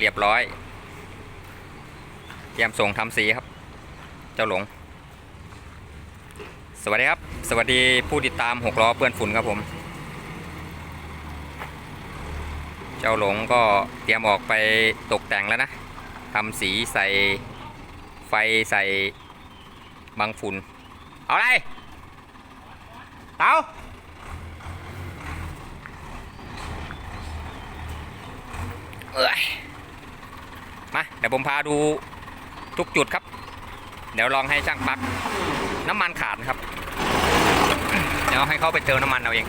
เรียบร้อย เตรียมส่งทำสีครับ เจ้าหลง สวัสดีครับ สวัสดีผู้ติดตามหกล้อเปื้อนฝุ่นครับผม เจ้าหลงก็เตรียมออกไปตกแต่งแล้วนะทำสีใส่ไฟใส่บังฝุ่น เอาอะไร เตาเอ้ย มาเดี๋ยวผมพาดูทุกจุดครับ เดี๋ยวลองให้ช่างปักน้ำมันขาดนะครับ เดี๋ยวให้เขาไปเติมน้ำมันเอาเอง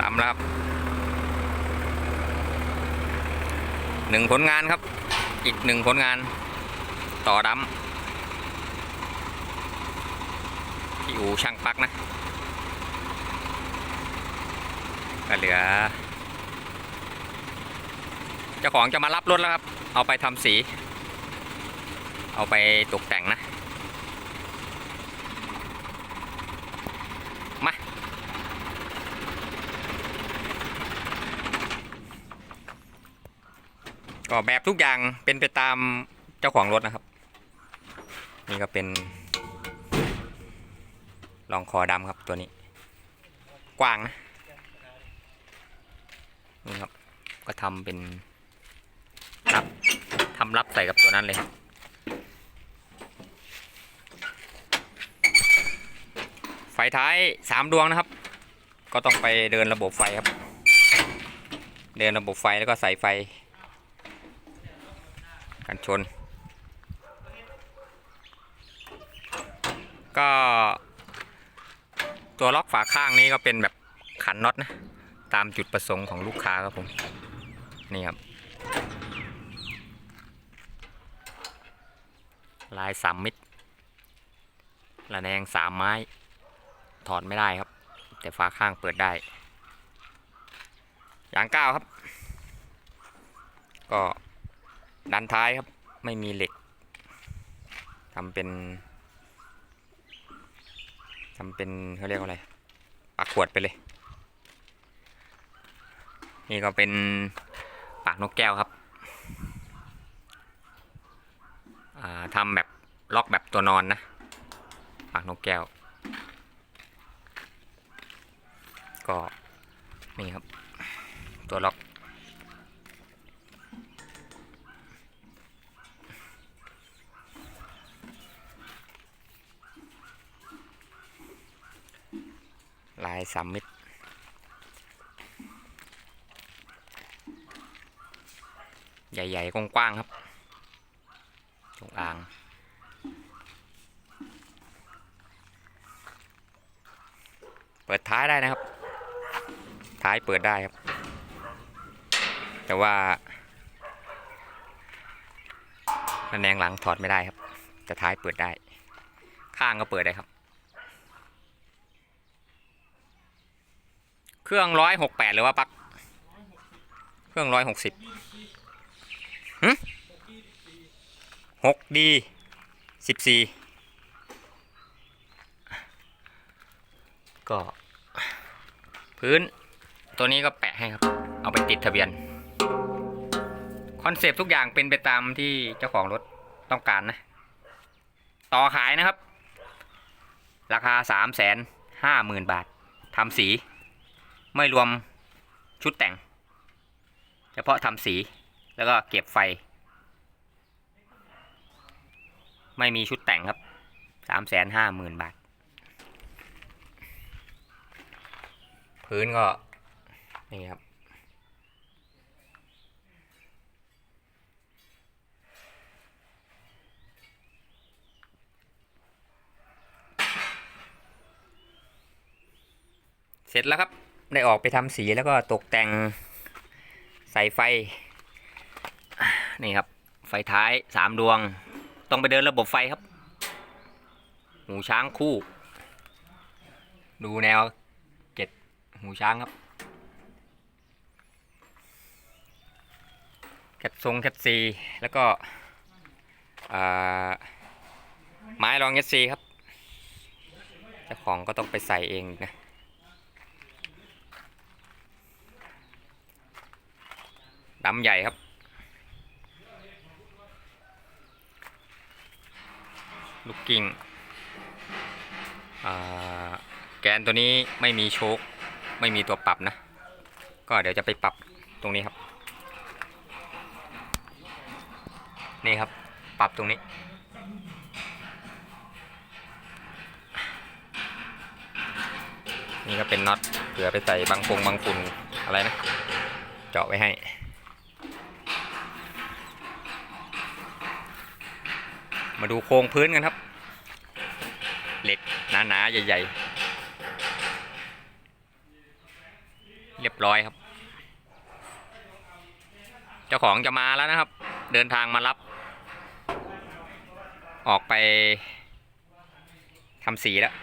ตามแล้วครับหนึ่งผลงานครับ อีกหนึ่งผลงานต่อดำที่อู่ช่างปักนะ ก็เหลือ เจ้าของจะมารับรถแล้วครับ เอาไปทำสี เอาไปตกแต่งนะ มา ก็แบบทุกอย่างเป็นไปตามเจ้าของรถนะครับ นี่ก็เป็นรองคอดำครับตัวนี้ กว้างนะ นี่ครับ ก็ทำเป็นรับทำรับใส่กับตัวนั้นเลยไฟท้ายสามดวงนะครับ ก็ต้องไปเดินระบบไฟครับ เดินระบบไฟแล้วก็ใส่ไฟ กันชน ก็ ตัวล็อกฝาข้างนี้ก็เป็นแบบขันน็อตนะ ตามจุดประสงค์ของลูกค้าครับผมนี่ครับ ลายสามมิตรระแนงสามไม้ ถอดไม่ได้ครับ แต่ฝาข้างเปิดได้ยางก้าวครับ ก็ดันท้ายครับ ไม่มีเหล็กทำเป็นทำเป็นเขาเรียกว่าอะไรปากขวดไปเลย นี่ก็เป็นปากนกแก้วครับทำแบบล็อกแบบตัวนอนนะ ปากนกแก้ว ก็นี่ครับ ตัวล็อก ลายสามมิตร ใหญ่ ๆ กว้าง ๆ ครับจงอาง เปิดท้ายได้นะครับ ท้ายเปิดได้ครับ แต่ว่าระแนงหลังถอดไม่ได้ครับ แต่ท้ายเปิดได้ ข้างก็เปิดได้ครับ เครื่องร้อยหกแปดหรือว่าปั๊กเครื่องร้อยหกสิบ หกดีสิบสี่ก็ พื้นตัวนี้ก็แปะให้ครับ เอาไปติดทะเบียน คอนเซปต์ทุกอย่างเป็นไปตามที่เจ้าของรถต้องการนะ ต่อขายนะครับ ราคาสามแสนห้าหมื่นบาททำสี ไม่รวมชุดแต่ง เฉพาะทำสี แล้วก็เก็บไฟ ไม่มีชุดแต่งครับสามแสนห้าหมื่นบาท พื้นก็นี่ครับ เสร็จแล้วครับ ได้ออกไปทำสีแล้วก็ตกแต่งใส่ไฟ นี่ครับ ไฟท้ายสามดวง ต้องไปเดินระบบไฟครับ หูช้างคู่ ดูแนวเจ็ดหูช้างครับแคปทรงแคปซีแล้วก็ไม้รองแคปซีครับเจ้าของก็ต้องไปใส่เองนะดำใหญ่ครับ ลูกกิ้งแกนตัวนี้ไม่มีโชคไม่มีตัวปรับนะ ก็เดี๋ยวจะไปปรับตรงนี้ครับ นี่ครับปรับตรงนี้ นี่ก็เป็นน็อตเผื่อไปใส่บางปงบางฝุ่นอะไรนะ เจาะไว้ให้มาดูโครงพื้นกันครับาใหญ่ ๆ เรียบร้อยครับ เจ้าของจะมาแล้วนะครับ เดินทางมารับ ออกไปทำสีแล้ว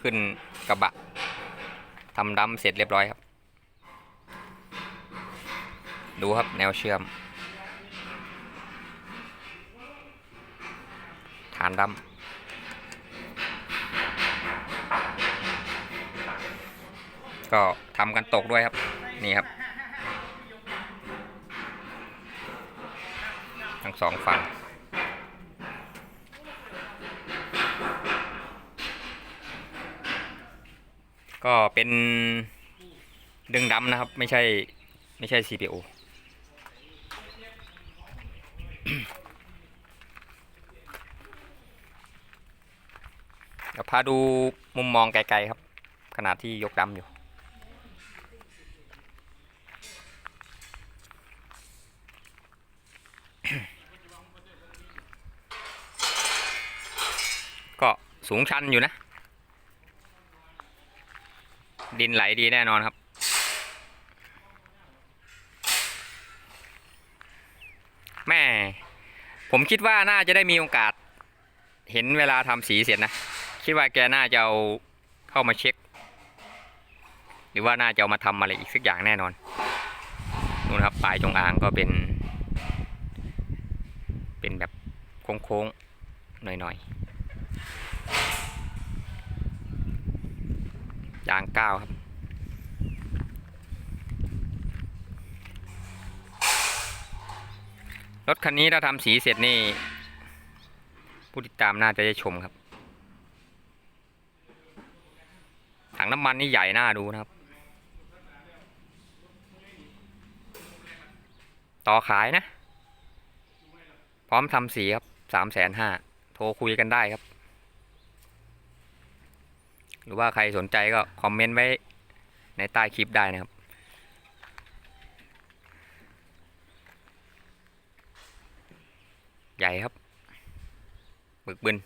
ขึ้นกระบะทำดำเสร็จเรียบร้อยครับ ดูครับแนวเชื่อมานดำก็ทำกันตกด้วยครับ นี่ครับ ทั้งสองฝั่งก็เป็นดึงดำนะครับ ไม่ใช่ ไม่ใช่ CPO เดี๋ยวพาดูมุมมองไกลๆครับขนาดที่ยกดำอยู่ก็สูงชันอยู่นะ ดินไหลดีแน่นอนครับ แม่ ผมคิดว่าน่าจะได้มีโอกาส เห็นเวลาทำสีเสร็จนะ คิดว่าแกน่าจะเอาเข้ามาเช็ค หรือว่าน่าจะเอามาทำอะไรอีกสักอย่างแน่นอนนู่นครับปลายจงอางก็เป็น เป็นแบบโค้งๆหน่อยๆยางก้าวครับรถคันนี้ถ้าทำสีเสร็จนี่ ผู้ติดตามน่าจะได้ชมครับ ถังน้ำมันนี่ใหญ่น่าดูนะครับ ต่อขายนะ พร้อมทำสีครับสามแสนห้าโทรคุยกันได้ครับ หรือว่าใครสนใจก็คอมเมนต์ไว้ในใต้คลิปได้นะครับใหญ่ครับ บึกบึน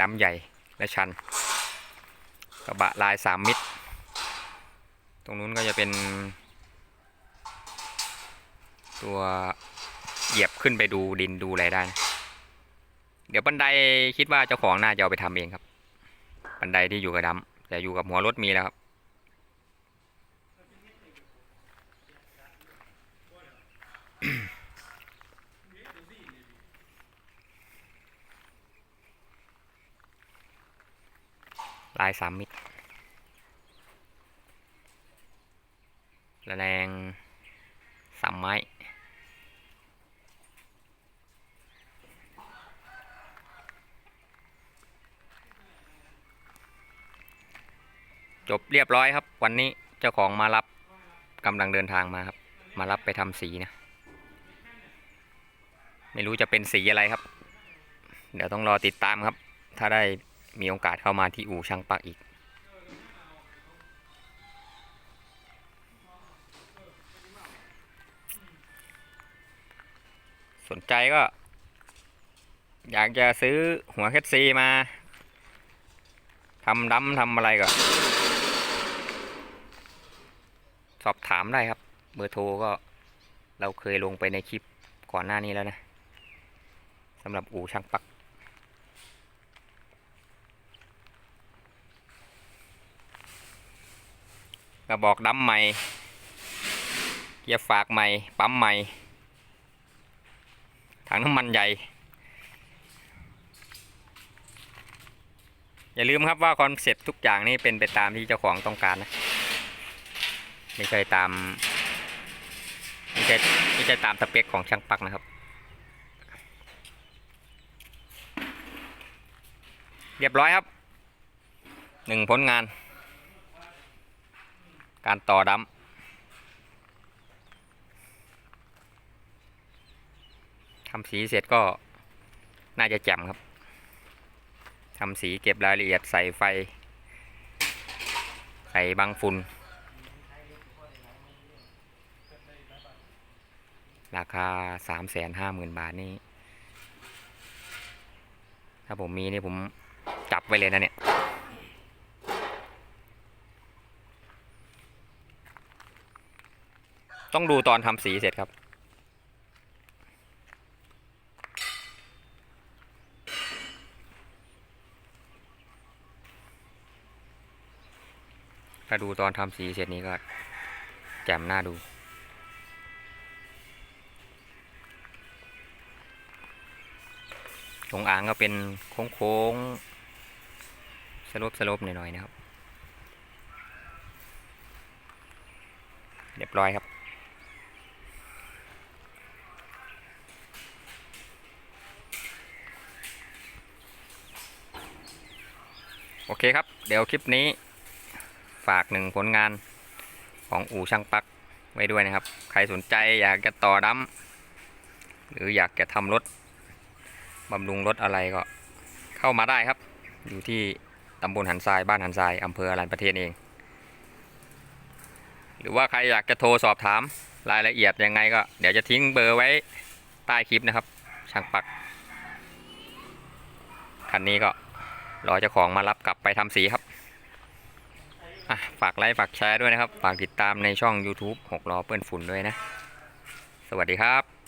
ดำใหญ่และชัน กระบะลายสามมิตร ตรงนู้นก็จะเป็น ตัวเหยียบขึ้นไปดูดินดูอะไรได้นะเดี๋ยวบันไดคิดว่าเจ้าของน่าจะเอาไปทำเองครับ บันไดที่อยู่กับดำแต่อยู่กับหัวรถมีแล้วครับ ลายสามมิตรระแรงสามไม้จบเรียบร้อยครับ วันนี้เจ้าของมารับกำลังเดินทางมาครับ มารับไปทำสีนะ ไม่รู้จะเป็นสีอะไรครับ เดี๋ยวต้องรอติดตามครับ ถ้าได้ มีโอกาสเข้ามาที่อู่ช่างปักอีก สนใจก็ อยากจะซื้อหัวแคทซีมาทำดำทำอะไรก็ สอบถามได้ครับ เบอร์โทรก็เราเคยลงไปในคลิปก่อนหน้านี้แล้วนะสำหรับอู่ช่างปัก กระบอกดำใหม่เกียร์ฝากใหม่ ปั๊มใหม่ถังน้ำมันใหญ่ อย่าลืมครับว่าคอนเซ็ปต์ทุกอย่างนี่เป็นไปตามที่เจ้าของต้องการนะไม่ใช่ตามไม่ใช่ไม่ใช่ตามสเปคของช่างปักนะครับ เรียบร้อยครับหนึ่งผลงาน การต่อดัมทำสีเสร็จก็น่าจะแจ่มครับทำสีเก็บรายละเอียดใส่ไฟ ใส่บังฝุ่นราคาสามแสนห้าหมื่นบาทนี่ ถ้าผมมีนี่ผมจับไว้เลยนะเนี่ย ต้องดูตอนทำสีเสร็จครับ ถ้าดูตอนทำสีเสร็จนี้ก็แจ่มหน้าดูตรงอ่างก็เป็นโค้งๆสลบสลบหน่อยๆนะครับ เรียบร้อยครับ โอเคครับ เดี๋ยวคลิปนี้ฝากหนึ่งผลงานของอู่ช่างปักไว้ด้วยนะครับ ใครสนใจอยากจะต่อดั้มหรืออยากจะทำรถบำรุงรถอะไรก็เข้ามาได้ครับ อยู่ที่ตำบลหันทรายบ้านหันทรายอำเภออรัญประเทศเอง หรือว่าใครอยากจะโทรสอบถามรายละเอียดยังไงก็เดี๋ยวจะทิ้งเบอร์ไว้ใต้คลิปนะครับ ช่างปักคันนี้ก็ รอเจ้าของมารับกลับไปทำสีครับฝากไลค์ฝากแชร์ด้วยนะครับ ฝากติดตามในช่อง YouTube 6ล้อเปื้อนฝุ่นด้วยนะ สวัสดีครับ